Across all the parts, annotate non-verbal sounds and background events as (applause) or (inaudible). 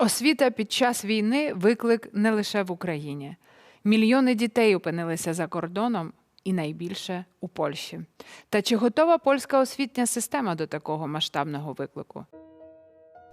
Освіта під час війни виклик не лише в Україні. Мільйони дітей опинилися за кордоном і найбільше у Польщі. Та чи готова польська освітня система до такого масштабного виклику?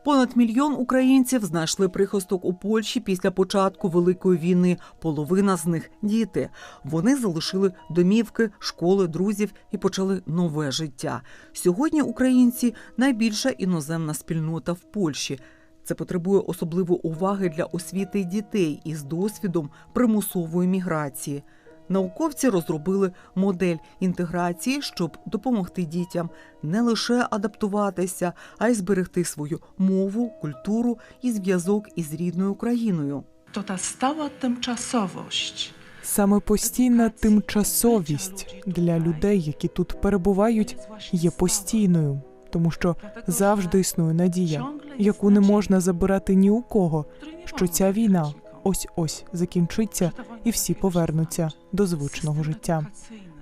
Понад мільйон українців знайшли прихисток у Польщі після початку Великої війни. Половина з них діти. Вони залишили домівки, школи, друзів і почали нове життя. Сьогодні українці найбільша іноземна спільнота в Польщі. Це потребує особливої уваги для освіти дітей із досвідом примусової міграції. Науковці розробили модель інтеграції, щоб допомогти дітям не лише адаптуватися, а й зберегти свою мову, культуру і зв'язок із рідною країною. to ta stała tymczasowość. Саме постійна тимчасовість для людей, які тут перебувають, є постійною, тому що завжди існує надія, яку не можна забирати ні у кого, що ця війна ось ось закінчиться і всі повернуться до звичного життя.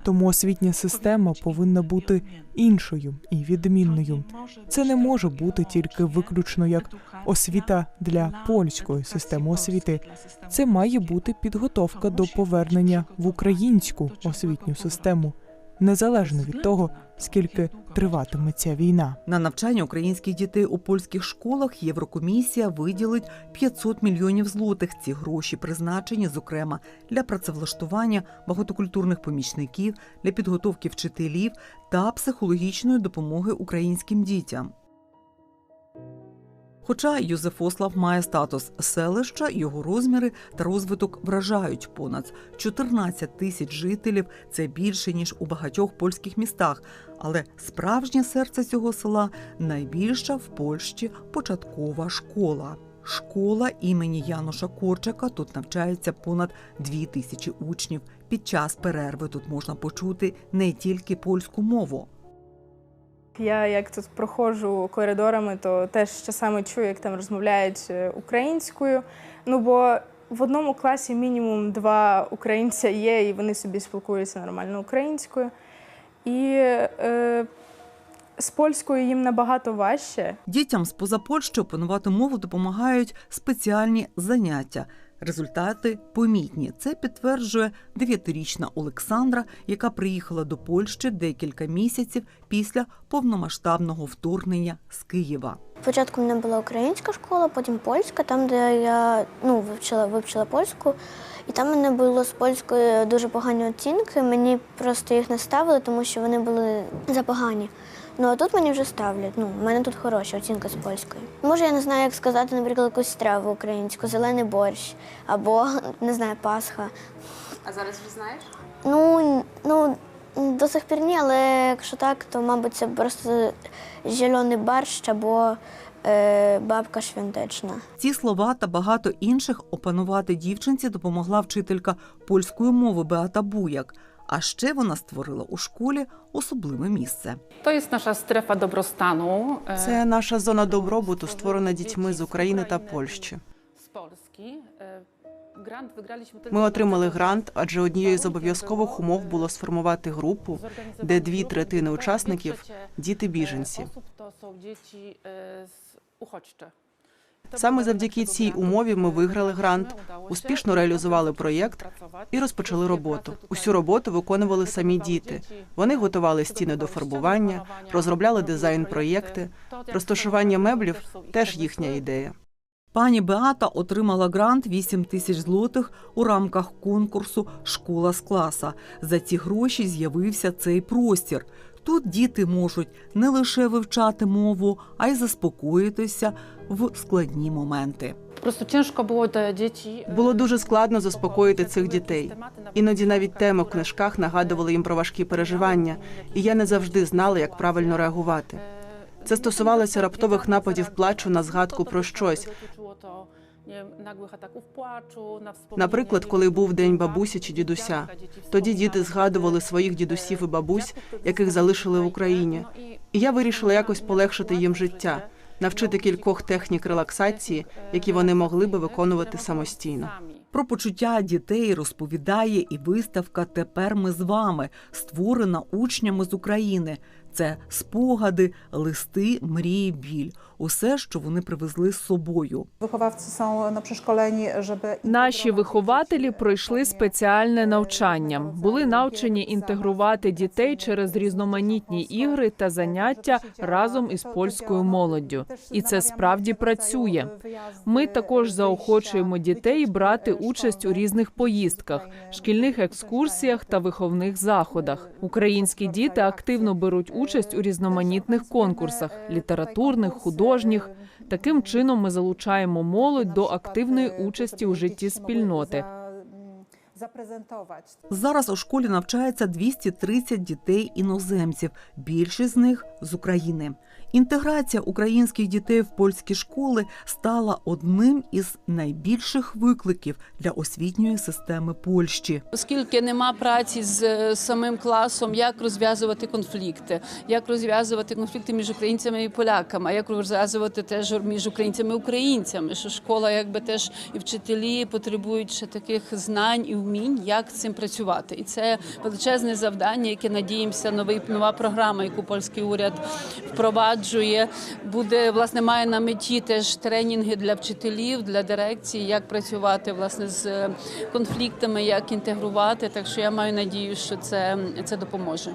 Тому освітня система повинна бути іншою і відмінною. Це не може бути тільки виключно як освіта для польської системи освіти. Це має бути підготовка до повернення в українську освітню систему, незалежно від того, скільки триватиме ця війна. На навчання українських дітей у польських школах Єврокомісія виділить 500 мільйонів злотих. Ці гроші призначені, зокрема, для працевлаштування багатокультурних помічників, для підготовки вчителів та психологічної допомоги українським дітям. Хоча Юзефослав має статус селища, його розміри та розвиток вражають понад 14 тисяч жителів. Це більше ніж у багатьох польських містах. Але справжнє серце цього села найбільша в Польщі початкова школа. Школа імені Януша Корчака тут навчається понад дві тисячі учнів. Під час перерви тут можна почути не тільки польську мову. Я як тут проходжу коридорами, то теж часами чую, як там розмовляють е, українською. Ну бо в одному класі мінімум два українця є, і вони собі спілкуються нормально українською. І е, з польською їм набагато важче. Дітям з поза Польщі опанувати мову допомагають спеціальні заняття. Результати помітні. Це підтверджує дев'ятирічна Олександра, яка приїхала до Польщі декілька місяців після повномасштабного вторгнення з Києва. Спочатку мене була українська школа, потім польська, там, де я ну, вивчила, вивчила польську. І там мене було з польською дуже погані оцінки. Мені просто їх не ставили, тому що вони були запогані. Ну а тут мені вже ставлять. Ну, в мене тут хороша оцінка з польської. Може, я не знаю, як сказати, наприклад, якусь страву українську, зелений борщ або (laughs) не знаю, Пасха. А зараз вже знаєш? Ну, ну до сих пір ні, але якщо так, то мабуть це просто зелений борщ або е, бабка швентечна. Ці слова та багато інших опанувати дівчинці допомогла вчителька польської мови Беата Буяк. А ще вона створила у школі особливе місце. To jest nasza strefa dobrostanu. e, Це наша зона добробуту, створена дітьми з України та Польщі. wygraliśmy Ми отримали грант, адже однією з обов'язкових умов було сформувати групу, де дві третини учасників діти біженці. Саме завдяки цій умові ми виграли грант, успішно реалізували проєкт і розпочали роботу. Усю роботу виконували самі діти. Вони готували стіни до фарбування, розробляли дизайн-проєкти. Розташування меблів теж їхня ідея. Пані Беата отримала грант 8 тисяч злотих у рамках конкурсу Школа з класа. За ці гроші з'явився цей простір. Тут діти можуть не лише вивчати мову, а й заспокоїтися в складні моменти. Просто było te dzieci. e, Було дуже складно заспокоїти цих дітей. Іноді навіть теми в книжках нагадували їм про важкі переживання, і я не завжди знала, як правильно реагувати. Це стосувалося раптових нападів плачу на згадку про щось. Wspomnienie, Наприклад, коли був день бабусі чи дідуся, тоді діти згадували своїх дідусів і бабусь, яких залишили в Україні. І я вирішила якось полегшити їм життя, навчити кількох технік релаксації, які вони могли би виконувати самостійно. Про почуття дітей розповідає і виставка Тепер ми з вами, створена учнями з України. Це спогади, листи, мрії, біль усе, що вони привезли з собою. Są no, przeszkoleni, żeby Наші вихователі пройшли спеціальне навчання, були навчені інтегрувати дітей через різноманітні ігри та заняття разом із польською молоддю. І це справді працює. Ми також заохочуємо дітей брати участь у різних поїздках, шкільних екскурсіях та виховних заходах. Українські діти активно беруть участь у різноманітних конкурсах літературних, художніх. Таким чином ми залучаємо молодь до активної участі у житті спільноти. Зараз у школі навчається 230 дітей іноземців, більшість з них з України. Інтеграція українських дітей в польські школи стала одним із найбільших викликів для освітньої системи Польщі. Оскільки нема праці з е, самим класом, як розв'язувати конфлікти, як розв'язувати конфлікти між українцями і поляками, як розв'язувати теж між українцями і українцями, що школа, якби теж і вчителі потребують ще таких знань і вмінь, як цим працювати. І це величезне завдання, яке надіємося, новий нова програма, яку польський уряд впроваджує, буде власне має на меті теж тренінги для вчителів, для дирекції, як працювати власне з конфліктами, як інтегрувати. Так що я маю надію, що це, це допоможе.